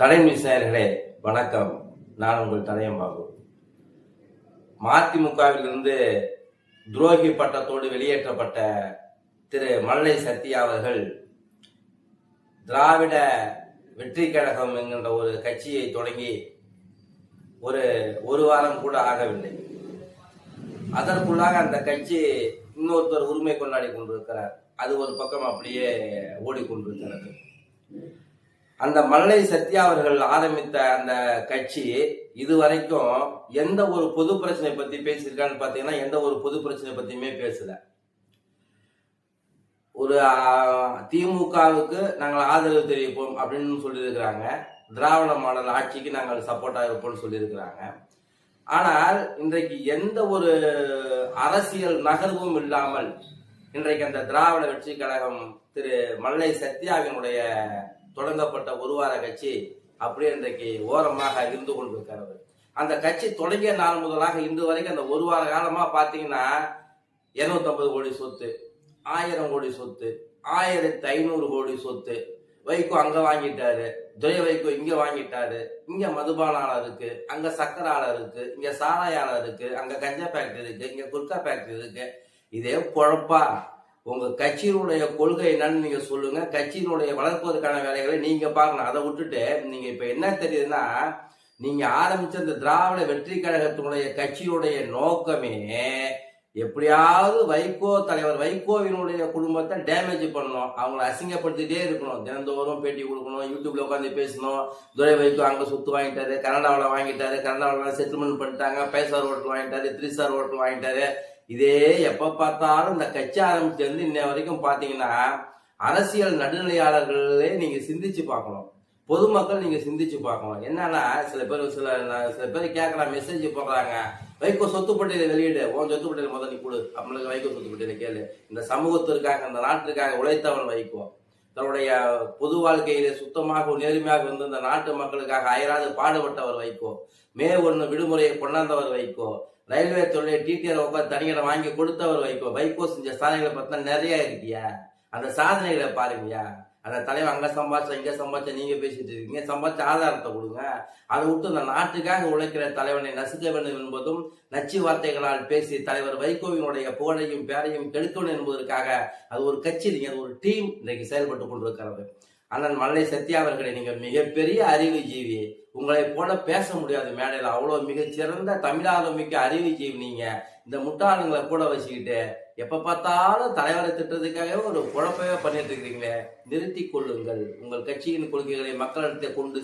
தலைமை நேயர்களே வணக்கம். நான் உங்கள் தலையம்பாபு மதிமுகவிலிருந்து துரோகி பட்டத்தோடு வெளியேற்றப்பட்ட திரு மல்லை சத்யா அவர்கள் திராவிட வெற்றி கழகம் என்கின்ற ஒரு கட்சியை தொடங்கி ஒரு ஒரு வாரம் கூட ஆகவில்லை. அதற்குள்ளாக அந்த கட்சி இன்னொருத்தர் உரிமை கொண்டாடி கொண்டிருக்கிறார். அது ஒரு பக்கம் அப்படியே ஓடிக்கொண்டிருக்கிறது. அந்த மல்லை சத்யா அவர்கள் ஆரம்பித்த அந்த கட்சி இதுவரைக்கும் எந்த ஒரு பொது பிரச்சனை பத்தி பேசியிருக்கான்னு பாத்தீங்கன்னா எந்த ஒரு பொது பிரச்சனை பத்தியுமே பேசல. ஒரு திமுகவுக்கு நாங்கள் ஆதரவு தெரிவிப்போம் அப்படின்னு சொல்லியிருக்கிறாங்க. திராவிட மாடல் ஆட்சிக்கு நாங்கள் சப்போர்ட்டாக இருப்போம்னு சொல்லியிருக்கிறாங்க. ஆனால் இன்றைக்கு எந்த ஒரு அரசியல் நகர்வும் இல்லாமல் இன்றைக்கு அந்த திராவிட கட்சி கழகம் திரு மல்லை சத்யாவினுடைய தொடங்கப்பட்ட ஒரு வார கட்சி அப்படியே இன்றைக்கு ஓரமாக இருந்து கொண்டிருக்கிறது. அந்த கட்சி தொடங்கிய நாள் முதலாக இன்று வரைக்கும் அந்த ஒரு வார காலமாக பார்த்தீங்கன்னா இருநூத்தம்பது கோடி சொத்து ஆயிரம் கோடி சொத்து ஆயிரத்தி ஐநூறு கோடி சொத்து. வைகோ அங்கே வாங்கிட்டாரு துரை வைகோ இங்கே வாங்கிட்டாரு இங்க மதுபானாளர் இருக்கு அங்கே சக்கரை ஆலை இருக்கு இங்கே சாராய ஆலை இருக்கு அங்கே கஞ்சா ஃபேக்டரி இருக்கு இங்கே குர்கா ஃபேக்டரி இருக்கு. இதே குழப்பா உங்கள் கட்சியினுடைய கொள்கை என்னன்னு நீங்கள் சொல்லுங்கள் கட்சியினுடைய வளர்ப்பதற்கான வேலைகளை நீங்கள் பார்க்கணும். அதை விட்டுட்டு நீங்கள் இப்போ என்ன தெரியுதுன்னா நீங்கள் ஆரம்பித்த இந்த திராவிட வெற்றி கழகத்தினுடைய கட்சியினுடைய நோக்கமே எப்படியாவது வைகோ தலைவர் வைகோவினுடைய குடும்பத்தை டேமேஜ் பண்ணணும். அவங்கள அசிங்கப்படுத்திட்டே இருக்கணும். தினந்தோறும் பேட்டி கொடுக்கணும் யூடியூப்ல உட்காந்து பேசணும். துரை வைகோ அங்கே சொத்து வாங்கிட்டாரு கனடாவில் வாங்கிட்டாரு கனடாவில் செட்டில்மெண்ட் பண்ணிட்டாங்க. ஃபைவ் ஸ்டார் ஹோட்டல் வாங்கிட்டாரு த்ரீ ஸ்டார் ஹோட்டல் வாங்கிட்டாரு. இதே எப்ப பார்த்தாலும் இந்த கட்சி ஆரம்பிச்சு இன்ன வரைக்கும் பாத்தீங்கன்னா அரசியல் நடுநிலையாளர்களே நீங்க சிந்திச்சு பார்க்கணும். பொதுமக்கள் நீங்க சிந்திச்சு பார்க்கணும். என்னன்னா சில பேர் சில சில பேர் கேட்குற மெசேஜ் போடுறாங்க. வைகோ சொத்து பட்டியலை வெளியிடு. உன் சொத்து பட்டியலை முதல்ல நீ கொடு. நம்மளுக்கு வைகோ சொத்து பட்டியலை கேளு. இந்த சமூகத்திற்காக இந்த நாட்டிற்காக உழைத்தவன் வைகோ. தன்னுடைய பொது வாழ்க்கையிலே சுத்தமாக நேர்மையாக வந்து இந்த நாட்டு மக்களுக்காக அயராது பாடுபட்டவர் வைகோ. மே ஒன்று விடுமுறையை கொண்டாந்தவர் வைகோ. ரயில்வே துறையை டிடிஆர் உட்காந்து தனியாக வாங்கி கொடுத்தவர் வைப்போ வைகோ செஞ்ச சாதனைகளை பார்த்தா நிறைய இருக்கியா? அந்த சாதனைகளை பாருங்கயா அந்த தலைவர் அங்கே சம்பாதிச்சா இங்கே சம்பாதிச்சா நீங்கள் பேசிட்டு இருக்கீங்க. சம்பாதிச்ச ஆதாரத்தை கொடுங்க. அதை விட்டு இந்த நாட்டுக்காக உழைக்கிற தலைவனை நசுக்க வேண்டும் என்பதும் நச்சு வார்த்தைகளால் பேசி தலைவர் வைகோவினுடைய புகழையும் பேரையும் கெடுக்கணும் என்பதற்காக அது ஒரு கட்சி நீங்க அது ஒரு டீம் இன்றைக்கு செயல்பட்டு கொண்டிருக்கிறது. அண்ணன் மல்லை சத்யா அவர்களே நீங்கள் மிகப்பெரிய அறிவு ஜீவி. உங்களை போல பேச முடியாது மேடையில். அவ்வளோ மிகச்சிறந்த தமிழாலும் மிக்க அறிவு ஜீவி நீங்க. இந்த முட்டாளுங்களை கூட வச்சுக்கிட்டு எப்ப பார்த்தாலும் தலைவரை திட்டத்துக்காகவே ஒரு குழப்பவே பண்ணிட்டு இருக்கிறீங்களே. நிறுத்தி கொள்ளுங்கள். உங்கள் கட்சியின் கொள்கைகளை மக்களிடத்தை கொண்டு